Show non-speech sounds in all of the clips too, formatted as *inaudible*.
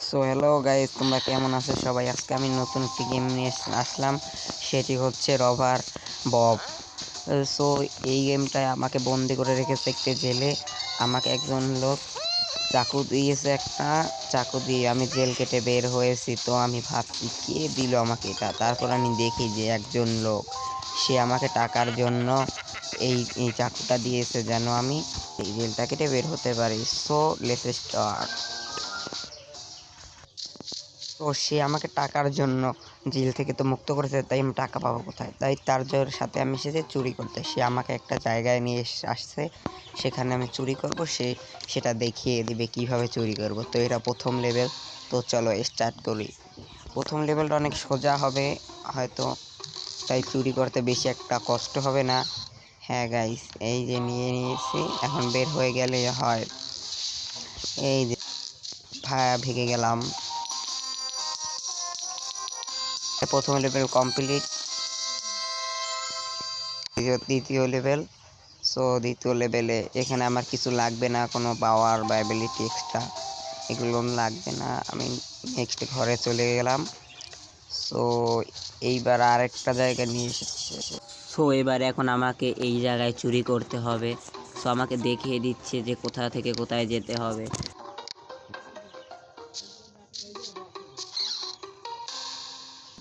So hello guys তোমরা কেমন আছো? সবাই, আজকে আমি নতুন একটি গেম নিয়ে আসলাম। সেটি হচ্ছে রভার বব সো এই গেমটায় আমাকে বন্দি করে রেখেছে একটি জেলে। আমাকে একজন লোক চাকু দিয়েছে একটা। চাকু দিয়ে আমি জেল কেটে বের হয়েছি। তো আমি ভাবছি, কে দিল আমাকে এটা? তারপর আমি দেখি যে একজন লোক, সে আমাকে টাকার জন্য এই এই চাকুটা দিয়েছে যেন আমি এই জেলটা কেটে বের হতে পারি। সো লেটস স্টার্ট তো সে আমাকে টাকার জন্য জেল থেকে তো মুক্ত করেছে, তাই আমি টাকা পাবো কোথায়? তাই তার জোর সাথে আমি এসেছি চুরি করতে। সে আমাকে একটা জায়গায় নিয়ে আসছে, সেখানে আমি চুরি করব, সে সেটা দেখিয়ে দিবে কীভাবে চুরি করব। তো এটা প্রথম লেভেল তো চলো স্টার্ট করি। প্রথম লেভেলটা অনেক সোজা হবে, হয়তো তাই চুরি করতে বেশি একটা কষ্ট হবে না। হ্যাঁ গাইস এই যে নিয়ে নিয়েছি, এখন বের হয়ে গেলে হয়। এই যে ভেঙে গেলাম। প্রথম লেভেল কমপ্লিট দ্বিতীয় লেভেল সো দ্বিতীয় লেভেলে এখানে আমার কিছু লাগবে না, কোনো পাওয়ার বা অ্যাবিলিটি এক্সট্রা এগুলো লাগবে না। আমি নেক্সট ঘরে চলে গেলাম। সো এইবার আরেকটা জায়গা নিয়ে এসেছে। সো এবার এখন আমাকে এই জায়গায় চুরি করতে হবে। সো আমাকে দেখিয়ে দিচ্ছে যে কোথা থেকে কোথায় যেতে হবে।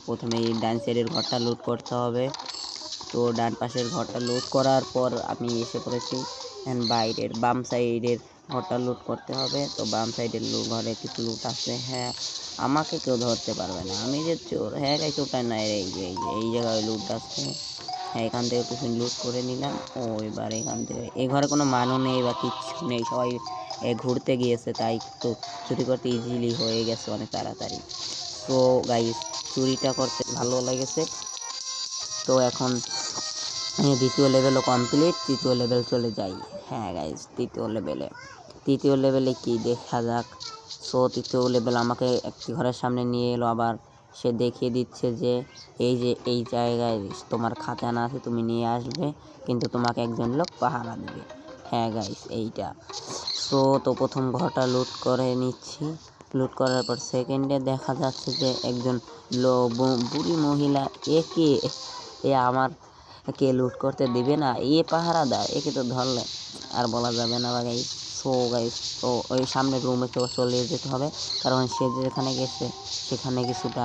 প্রথমে এই ডান সাইডের ঘরটা লুট করতে হবে। তো ডান পাশের ঘরটা লুট করার পর আমি এসে পড়েছি। বাইরের বাম সাইডের ঘরটা লুট করতে হবে। তো বাম সাইডের ঘরে কিছু লুট আছে হ্যাঁ আমাকে কেউ ধরতে পারবে না। আমি যে চোর হ্যাঁ এই চোরটা নাই এই যে এই যে এই জায়গায় লুট আছে হ্যাঁ এখান থেকে কিছু লুট করে নিলাম। ও এবার এখান থেকে এই ঘরে কোনো মানুষ নেই বা কিচ্ছু নেই। সবাই এ, ঘুরতে গিয়েছে তাই তো চুরি করতে ইজিলি হয়ে গেছে অনেক তাড়াতাড়ি। তো গাইস চুরিটা করতে ভালো লেগেছে। তো এখন আমি দ্বিতীয় লেভেলও কমপ্লিট তৃতীয় লেভেল চলে যাই। হ্যাঁ গাইস তৃতীয় লেভেলে তৃতীয় লেভেলে কি দেখা যাক। সো তৃতীয় লেভেল আমাকে একটি ঘরের সামনে নিয়ে এলো আবার। সে দেখিয়ে দিচ্ছে যে, এই যে এই জায়গায় তোমার খাজানা আছে, তুমি নিয়ে আসবে। কিন্তু তোমাকে একজন লোক পাহারা দেবে। হ্যাঁ গাইস এইটা। সো তো প্রথম ঘরটা লুট করে নিচ্ছি। লুট করার পর সেকেন্ডে দেখা যাচ্ছে যে একজন লো বুড়ি মহিলা একে এ আমার কে লুট করতে দিবে না। এ পাহারা দেয় একে তো ধরলে। আর বলা যাবে না বা গাইস সো গাইস তো ওই সামনের রুমে তো চলে যেতে হবে। কারণ সে যেখানে গেছে, সেখানে কিছুটা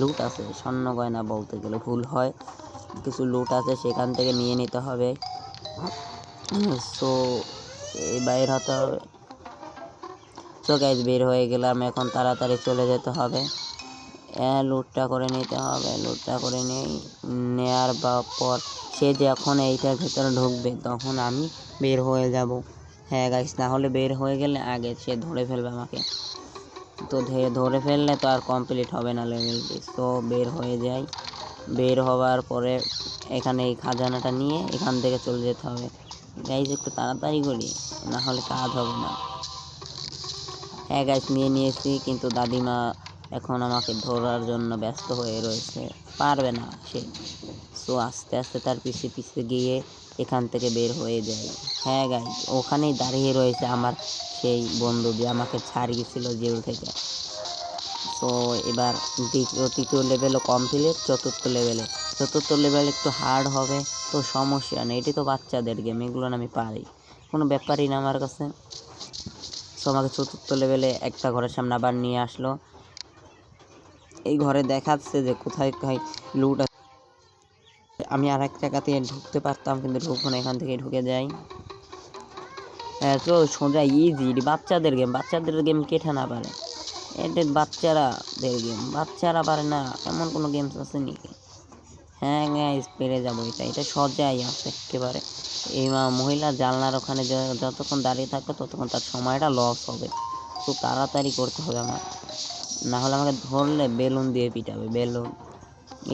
লুট আছে। স্বর্ণ গয়না বলতে গেলে ভুল হয়। কিছু লুট আছে, সেখান থেকে নিয়ে নিতে হবে। সো এই বাইর হতে হবে। সো গাইজ বের হয়ে গেলাম। এখন তাড়াতাড়ি চলে যেতে হবে। হ্যাঁ লুটটা করে নিতে হবে। লুটটা করে নেই নেওয়ার বা- পর সে যখন এইটার ভেতরে ঢুকবে, তখন আমি বের হয়ে যাব। হ্যাঁ গাইস না হলে বের হয়ে গেলে আগে সে ধরে ফেলবে আমাকে। তো ধরে ফেললে তো আর কমপ্লিট হবে না লেভেলটি তো বের হয়ে যাই। বের হওয়ার পরে এখানে এই খাজানাটা নিয়ে এখান থেকে চলে যেতে হবে। গাইজ একটু তাড়াতাড়ি করি না হলে কাজ হবে না। হ্যাঁ গাইস নিয়ে নিয়েছি, কিন্তু দাদিমা এখন আমাকে ধরার জন্য ব্যস্ত হয়ে রয়েছে। পারবে না সে। সো আস্তে আস্তে তার পিছে পিছে গিয়ে এখান থেকে বের হয়ে যায়। হ্যাঁ গাইস ওখানেই দাঁড়িয়ে রয়েছে আমার সেই বন্ধু যে আমাকে ছাড়িয়েছিল জেল থেকে। তো এবার দ্বিতীয়, তৃতীয় লেভেলও কমপ্লিট চতুর্থ লেভেলে চতুর্থ লেভেল একটু হার্ড হবে, তো সমস্যা নেই। এটি তো বাচ্চাদের গেম এগুলো আমি পারি। কোনো ব্যাপারই না আমার কাছে। আমাকে চতুর্থ লেভেলে একটা ঘরের সামনে আবার নিয়ে আসলো। এই ঘরে দেখাচ্ছে যে কোথায় কোথায় লুট আছে। আমি আর এক জায়গাতে ঢুকতে পারতাম, কিন্তু ঢুকবো না, এখান থেকে ঢুকে যাই। হ্যাঁ তো সোজা ইজি বাচ্চাদের গেম বাচ্চাদের গেম কেটে না পারে? এটা বাচ্চারাদের গেম বাচ্চারা পারে না, এমন কোনো গেমস আছে নাকি? হ্যাঁ গাইস পেরে যাব এটা এটা সজাই আছে একেবারে। এই মহিলা জানলার ওখানে যতক্ষণ দাঁড়িয়ে থাকবে ততক্ষণ তার সময়টা লস হবে। খুব তাড়াতাড়ি করতে হবে আমার। না হলে আমাকে ধরলে বেলুন দিয়ে পিটাবে, বেলুন।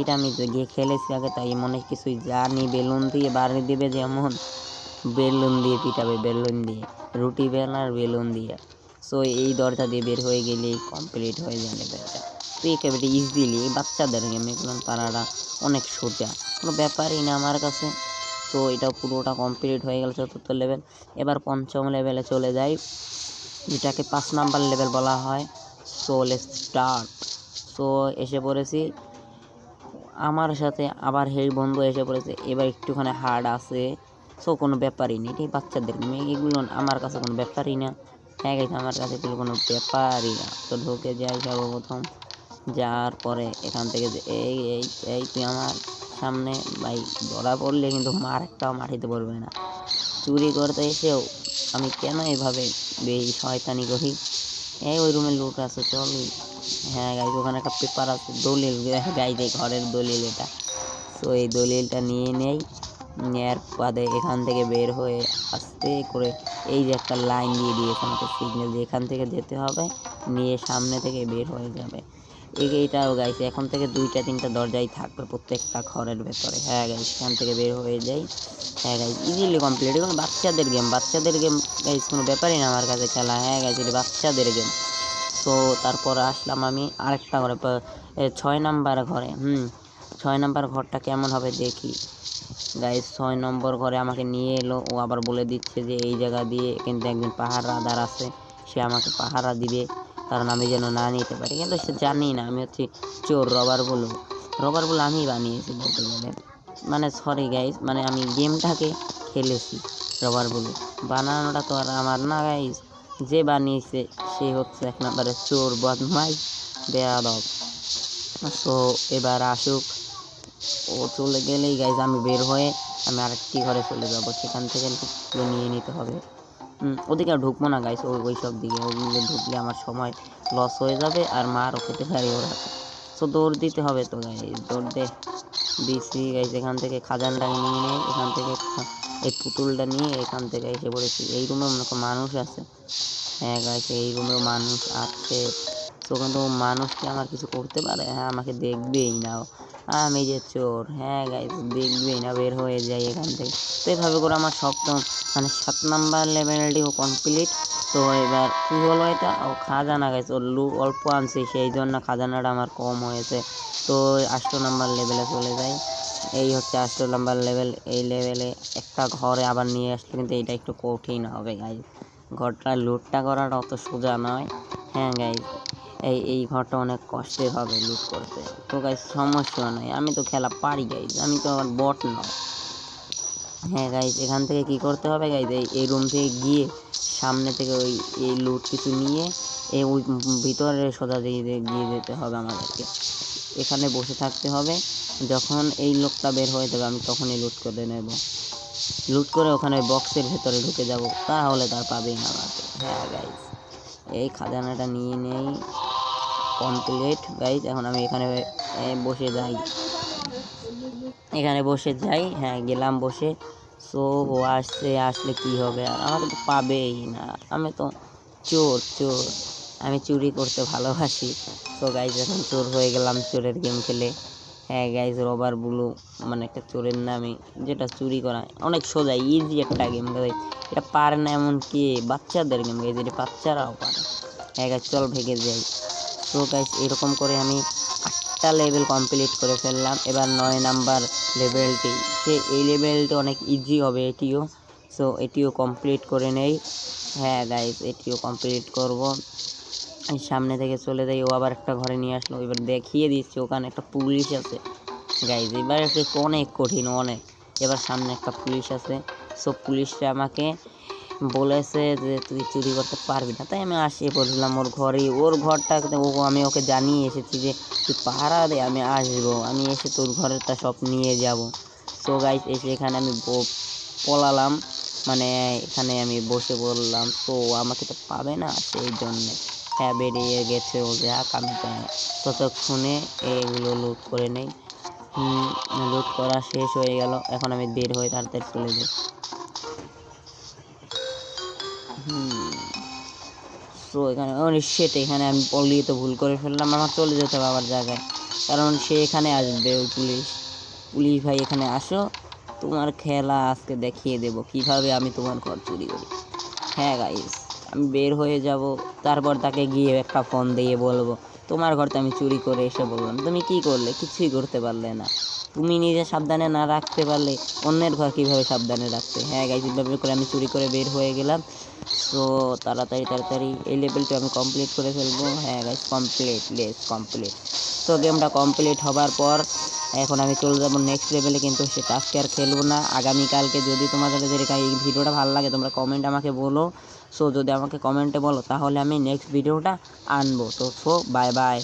এটা আমি গিয়ে খেলেছি আগে তাই মনে কিছুই জানি। বেলুন দিয়ে বাড়ি দেবে যেমন, বেলুন দিয়ে পিটাবে, বেলুন দিয়ে। রুটি বেলার বেলুন দিয়ে। সো এই দরজা দিয়ে বের হয়ে গেলেই কমপ্লিট হয়ে যাবে লেভেলটা তো একেবারে ইজিলি বাচ্চাদের গেম এগুলো তারা অনেক সোজা। কোনো ব্যাপারই না আমার কাছে। তো এটা পুরোটা কমপ্লিট হয়ে গেল চতুর্থ লেভেল এবার পঞ্চম লেভেলে চলে যাই, যেটাকে পাঁচ নাম্বার লেভেল বলা হয় সো স্টার্ট সো এসে পড়েছি। আমার সাথে আবার সেই বন্ধু এসে পড়েছে। এবার একটুখানি হার্ড আছে। সো কোনো ব্যাপারই নেই। এটাই বাচ্চাদের মেয়ে এগুলো আমার কাছে কোনো ব্যাপারই না। হ্যাঁ গেছে আমার কাছে এগুলো কোনো ব্যাপারই না। তো ঢুকে যাই সর্বপ্রথম। যাওয়ার পরে এখান থেকে এই এই এই, তুই আমার সামনে, ভাই, ধরা পড়লে কিন্তু মার একটাও মাটিতে পড়বে না। চুরি করতে এসেও আমি কেন এভাবে বেশি শয়তানি করি? এই ওই রুমে লুট আছে, চল। হ্যাঁ গাইজ ওখানে একটা পেপার আছে, দলিল। *laughs* গাইজ এই ঘরের দলিল এটা। তো এই দলিলটা নিয়ে নেই। নেওয়ার বাদে এখান থেকে বের হয়ে আস্তে করে এই যে একটা লাইন দিয়ে দিয়েছে আমাকে সিগন্যাল দিয়ে, এখান থেকে যেতে হবে। নিয়ে সামনে থেকে বের হয়ে যাবে। এইটাও গাইছে, এখন থেকে দুইটা তিনটা দরজাই থাকবে প্রত্যেকটা ঘরের ভেতরে। হ্যাঁ গাইস এখান থেকে বের হয়ে যাই। হ্যাঁ গাইস ইজিলি কমপ্লিট এগুলো বাচ্চাদের গেম বাচ্চাদের গেম গাইস কোনো ব্যাপারই না আমার কাছে খেলা। হ্যাঁ গাইস এটা বাচ্চাদের গেম তো তারপর আসলাম আমি আরেকটা ঘরে ছয় নাম্বার ঘরে। হুম, ছয় নাম্বার ঘরটা কেমন হবে দেখি। গাইস ছয় নম্বর ঘরে আমাকে নিয়ে এলো। ও আবার বলে দিচ্ছে যে, এই জায়গা দিয়ে কিন্তু একজন পাহারাদার আছে। সে আমাকে পাহারা দিবে। কারণ আমি যেন না নিতে পারি। কিন্তু সে জানি না, আমি হচ্ছি চোর, রবার বলু। রবার বলে আমি বানিয়েছি বলতে গেলে। মানে সরি গাইস মানে আমি গেমটাকে খেলেছি, রবার বলু। বানানোটা তো আর আমার না গাইস যে বানিয়েছে, সে হচ্ছে এক নম্বরে চোর, বদমাইশ, বেয়াদব। তো এবার আসুক। ও চলে গেলেই গাইজ আমি বের হয়ে আমি আরেকটি ঘরে চলে যাব। সেখান থেকে নিয়ে নিতে হবে। ওদিকে আর ঢুকবো না গাইস ওই ওই সব দিকে। ওগুলো ঢুকলে আমার সময় লস হয়ে যাবে আর মারও খেতে পারি ওরা তো দৌড় দিতে হবে তো গাই দৌড় দে। দিছি গাইজ এখান থেকে খাজানটাকে নিয়ে নেই এখান থেকে এই পুতুলটা নিয়ে এখান থেকে এসে পড়েছি। এই রুমে মনে মানুষ আছে। হ্যাঁ গাইজ এই রুমেও মানুষ আছে। তো কিন্তু মানুষ কি আমার কিছু করতে পারে? হ্যাঁ আমাকে দেখবেই না। আমি যে চোর। হ্যাঁ গাইজ দেখবেই না, বের হয়ে যাই এখান থেকে। তো এইভাবে করে আমার সপ্তম মানে সাত নাম্বার লেভেলটিও কমপ্লিট তো এবার কী হলো এটা? ও খাজানা গাইছে ওর লু অল্প আনছি, সেই জন্য খাজানাটা আমার কম হয়েছে। তো আষ্ট নাম্বার লেভেলে চলে যাই। এই হচ্ছে আষ্ট নাম্বার লেভেল এই লেভেলে একটা ঘরে আবার নিয়ে আসলে কিন্তু এটা একটু কঠিন হবে গাইজ ঘরটা লুটটা করাটা অত সোজা নয়। হ্যাঁ গাইজ এই এই ঘরটা অনেক কষ্টের হবে লুট করতে। তো গাইজ সমস্যা নেই। আমি তো খেলা পারি গাইজ আমি তো আবার বট নয়। হ্যাঁ গাইজ এখান থেকে কি করতে হবে গাইজ এই এই রুম থেকে গিয়ে সামনে থেকে ওই, এই লুট কিছু নিয়ে এই ওই ভিতরে সোজা দিয়ে দিয়ে গিয়ে যেতে হবে আমাদেরকে। এখানে বসে থাকতে হবে। যখন এই লোকটা বের হয়ে যাবে, আমি তখনই লুট করে নেব। লুট করে ওখানে বক্সের ভেতরে ঢুকে যাব, তাহলে তার পাবেই না আমাকে হ্যাঁ গাইজ এই খাজানাটা নিয়ে নেই। কমপ্লিট গাইজ এখন আমি এখানে বসে যাই। এখানে বসে যাই হ্যাঁ গেলাম বসে। সো ও আসছে, আসলে কি হবে? আর আমাকে তো পাবেই না। আমি তো চোর চোর। আমি চুরি করতে ভালোবাসি। তো গাইজ এখন চোর হয়ে গেলাম চোরের গেম খেলে। হ্যাঁ গাইজ রবার ব্লু মানে একটা চোরের নামে যেটা চুরি করা অনেক সোজা ইজি একটা গেম গাইজ এটা পারে না এমন কি বাচ্চাদের গেম গাইজ এটা বাচ্চারাও পারে। হ্যাঁ গাইজ চল, ভেঙে যাই। তো গাইজ এরকম করে আমি আটটা লেভেল কমপ্লিট করে ফেললাম। এবার নয় নাম্বার লেভেলটি সে এই লেভেলটি অনেক ইজি হবে, এটিও। সো এটিও কমপ্লিট করে নেই। হ্যাঁ গাইজ এটিও কমপ্লিট করব। সামনে থেকে চলে যাই। ও আবার একটা ঘরে নিয়ে আসলো। এবার দেখিয়ে দিচ্ছি, ওখানে একটা পুলিশ আছে। গাইজ এবার একটু অনেক কঠিন, অনেক। এবার সামনে একটা পুলিশ আছে। সো পুলিশটা আমাকে বলেছে যে তুই চুরি করতে পারবি না। তাই আমি আসিয়ে পড়ছিলাম ওর ঘরে, ওর ঘরটা ও, আমি ওকে জানিয়ে এসেছি যে তুই পাহারা দে, আমি আসব। আমি এসে তোর ঘরেরটা সব নিয়ে যাব। তো গাইজ এসে এখানে আমি পলালাম মানে এখানে আমি বসে বললাম তো আমাকে তো পাবে না সেই জন্যে। হ্যাঁ বেরিয়ে গেছে ও, যাক, আমি ততক্ষণে এগুলো লুট করে নেই। লুট করা শেষ হয়ে গেল। এখন আমি বের হয়ে তাড়াতাড়ি চলে যাই। তো এখানে সেট এখানে আমি পলিয়ে তো ভুল করে ফেললাম, আমার চলে যেতে হবে আবার জায়গায়। কারণ সে এখানে আসবে, ওই পুলিশ। পুলিশ ভাই এখানে আসো, তোমার খেলা আজকে দেখিয়ে দেবো, কীভাবে আমি তোমার ঘর চুরি করি। হ্যাঁ গাইস আমি বের হয়ে যাব, তারপর তাকে গিয়ে একটা ফোন দিয়ে বলব, তোমার ঘর তো আমি চুরি করে এসে বললাম, তুমি কি করলে? কিছুই করতে পারলে না। তুমি নিজে সাবধানে না রাখতে পারলে অন্যের ঘর কীভাবে সাবধানে রাখতে? হ্যাঁ গাইজ এইভাবে করে আমি চুরি করে বের হয়ে গেলাম। সো তাড়াতাড়ি তাড়াতাড়ি এই লেভেলটা আমি কমপ্লিট করে ফেলব। হ্যাঁ গাইজ কমপ্লিট লেস কমপ্লিট তো গেমটা কমপ্লিট হবার পর এখন আমি চলে যাব নেক্সট লেভেলে কিন্তু সে টাস্কে আর খেলব না। আগামীকালকে যদি তোমাদের এই ভিডিওটা ভালো লাগে, তোমরা কমেন্ট আমাকে বলো। সো যদি আমাকে কমেন্টে বলো, তাহলে আমি নেক্সট ভিডিওটা আনব। তো সো বাই বাই